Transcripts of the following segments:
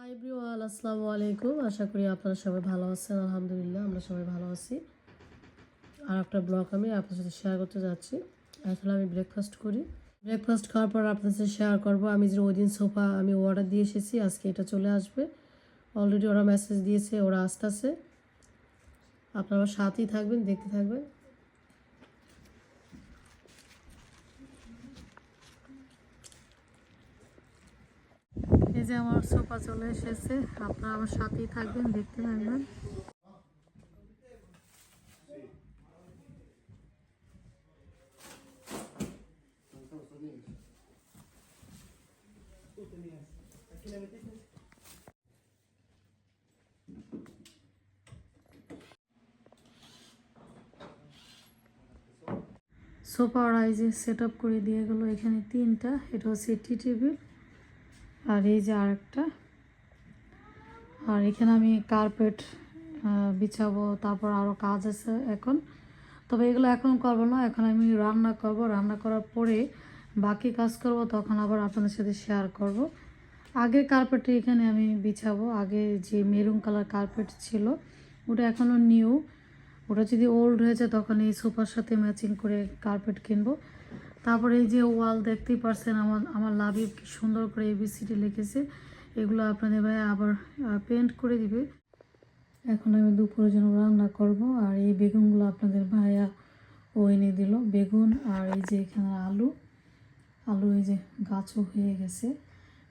High ব্রিওয়াল আসসালামু আলাইকুম আশা করি আপনারা সবাই ভালো আছেন, আলহামদুলিল্লাহ, আমরা সবাই ভালো আছি। আর একটা ব্লগ আমি আপনার সাথে শেয়ার করতে যাচ্ছি। এখন আমি ব্রেকফাস্ট করি। ব্রেকফাস্ট খাওয়ার পর আপনার সাথে শেয়ার করব। আমি যে ওই দিন সোফা আমি অর্ডার দিয়ে এসেছি, আজকে এটা চলে আসবে। অলরেডি ওরা মেসেজ দিয়েছে, ওরা আসতেছে। আপনারা সাথেই থাকবেন, দেখতে থাকবেন। যে আমার সোফা চলে এসেছে, আপনারা আমার সাথেই থাকবেন, দেখতে থাকবেন। সোফা ওরা সেট আপ করে দিয়ে গেলো এখানে তিনটা। এটা হচ্ছে টি টেবিল। আর এই যে আরেকটা। আর এখানে আমি কার্পেট বিছাবো, তারপর আরও কাজ আছে এখন। তবে এগুলো এখন করব না, এখন আমি রান্না করব। রান্না করার পরে বাকি কাজ করব, তখন আবার আপনাদের সাথে শেয়ার করব। আগের কার্পেটে এখানে আমি বিছাবো। আগে যে মেরুন কালার কার্পেট ছিল, ওটা এখনও নিউ ওটা যদি ওল্ড হয়েছে তখন এই সোফার সাথে ম্যাচিং করে কার্পেট কিনবো। তারপরে এই যে ওয়াল দেখতেই পারছেন আমার আমার লাভি কি সুন্দর করে এবিসিডি লিখেছে। এগুলো আপনাদের ভাই আবার পেন্ট করে দিবে। এখন আমি দুপুরের জন্য রান্না করব আর এই বেগুনগুলো আপনাদের ভাইয়া ও এনে দিল। বেগুন আর এই যে এখানে আলু। আলু এই যে গাছও হয়ে গেছে।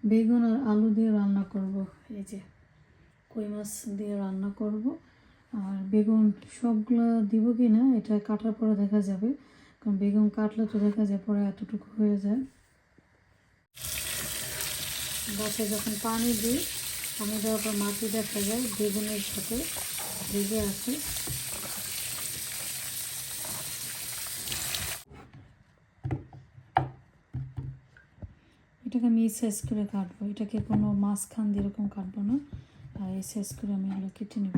বেগুন আর আলু দিয়ে রান্না করব। এই যে কই মাছ দিয়ে রান্না করব। আর বেগুন সবগুলো দিব কি না? এটা কাটার পরে দেখা যাবে। কারণ বেগুন কাটলে তো দেখা যায় পরে এতটুকু হয়ে যায়। গাছে যখন পানি দিই, পানি দেওয়ার পর মাটি দেখা যায় বেগুনের সাথে ভিজে আছে। এটাকে আমি এই সাইজ করে কাটবো। এটাকে কোনো মাঝখান দিয়ে এরকম কাটবো না। আর এই সাইজ করে আমি এগুলো কেটে নেব।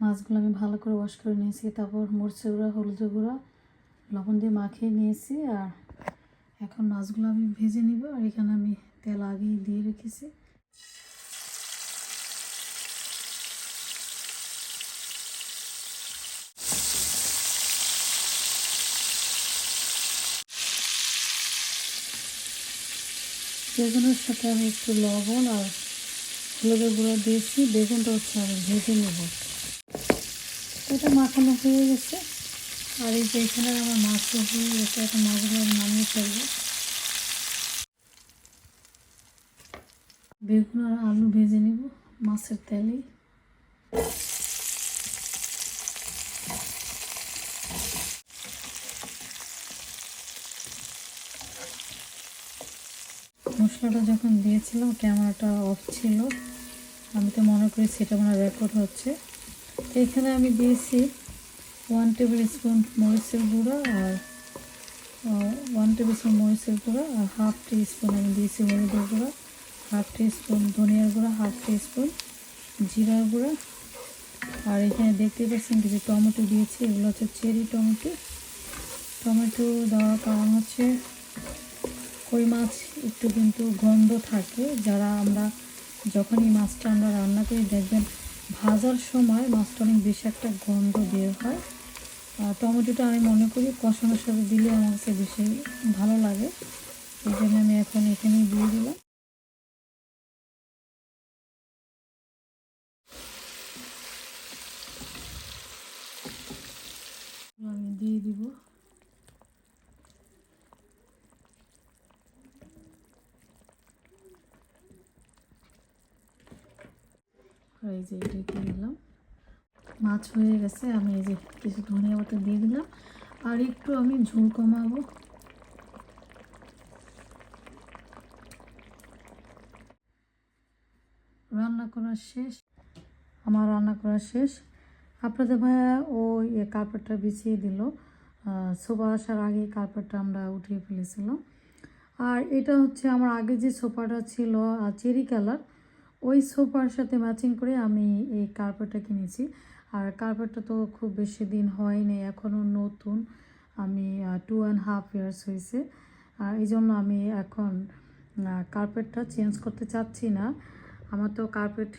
মাছগুলো আমি ভালো করে ওয়াশ করে নিয়েছি, তারপর মরচে গুঁড়া হলুদ গুঁড়া, লবণ দিয়ে মাখিয়ে নিয়েছি আর এখন মাছগুলো আমি ভেজে নিব আর এখানে আমি তেল আগেই দিয়ে রেখেছি। বেগুনের সাথে আমি একটু লবণ আর হলুদের গুঁড়ো দিয়েছি, বেগুনটা হচ্ছে আমি ভেজে নেব। এটা মাখানো হয়ে গেছে। আর এই যে এখানে আমার মাছও হয়ে গেছে এখন মাছগুলো নামিয়ে ফেলব। বেগুন আর আলু ভেজে নিব, মাছের তেলে মশলাটা যখন দিয়েছিলাম, ক্যামেরাটা অফ ছিল। আমি তো মনে করি সেটা আমার রেকর্ড হচ্ছে। এখানে আমি দিয়েছি ওয়ান টেবিল স্পুন মরিচের গুঁড়ো আর ওয়ান টেবিল স্পুন মরিচের গুঁড়ো আর হাফ টি স্পুন আমি দিয়েছি হলুদের গুঁড়ো হাফ টি স্পুন ধনিয়ার গুঁড়ো হাফ টি স্পুন জিরার গুঁড়ো। আর এখানে দেখতে পাচ্ছেন কিছু টমেটো দিয়েছি, এগুলো হচ্ছে চেরি টমেটো। টমেটো দেওয়ার কারণ হচ্ছে কই মাছ একটু কিন্তু গন্ধ থাকে। যারা আমরা যখনই মাছটা আমরা রান্না করি দেখবেন ভাজার সময় মাছটা অনেক বেশি একটা গন্ধ বের হয়। আর টমেটোটা আমি মনে করি কষানোর সাথে দিলে আমার কাছে বেশি ভালো লাগে। এই জন্য আমি এখন এখানেই দিয়ে দিলাম। আমি দিয়ে দিব। এই যে এটা দিয়ে দিলাম। মাছ হয়ে গেছে, আমি এই যে কিছু ধনিয়া পাতা দিয়ে দিলাম। আর একটু আমি ঝোল কমাবো। রান্না করা শেষ। আমার রান্না করা শেষ। আপনাদের ভাইয়া ও ইয়ে কার্পেটটা বিছিয়ে দিল। সোফা আসার আগে কার্পেটটা আমরা উঠিয়ে ফেলেছিলাম। আর এটা হচ্ছে আমার আগে যে সোফাটা ছিল চেরি কালার ওই সোফার সাথে ম্যাচিং করে আমি এই কার্পেটটা কিনেছি। আর কার্পেটটা তো খুব বেশি দিন হয়নি এখনও নতুন। আমি টু অ্যান্ড হাফ ইয়ার্স হয়েছে। আর এই জন্য আমি এখন কার্পেটটা চেঞ্জ করতে চাচ্ছি না। আমার তো কার্পেট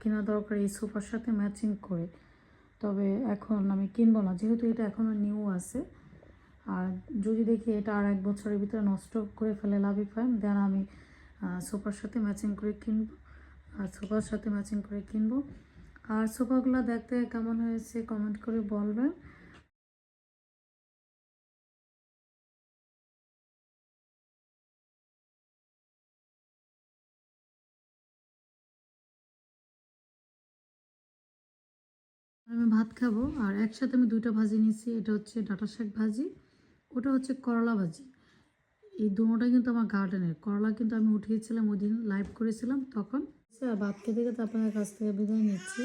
কেনা দরকার এই সোফার সাথে ম্যাচিং করে। তবে এখন আমি কিনবো না, যেহেতু এটা এখনও নিউ আছে। আর যদি দেখি এটা আর এক বছরের ভিতরে নষ্ট করে ফেলে লাভই পাই দেন আমি সোফার সাথে ম্যাচিং করে কিনবো। আর সোফার সাথে ম্যাচিং করে কিনবো। আর সোফাগুলো দেখতে কেমন হয়েছে কমেন্ট করে বলবেন আমি ভাত খাব আর একসাথে আমি দুইটা ভাজি নিয়েছি, এটা হচ্ছে ডাটা শাক ভাজি, ওটা হচ্ছে করলা ভাজি। এই দুটোটা কিন্তু আমার গার্ডেনের করলা কিন্তু আমি উঠিয়েছিলাম ওই দিন লাইভ করেছিলাম তখন। আচ্ছা, ভাত খেতে তো আপনার কাছ থেকে বিদায় নিচ্ছি।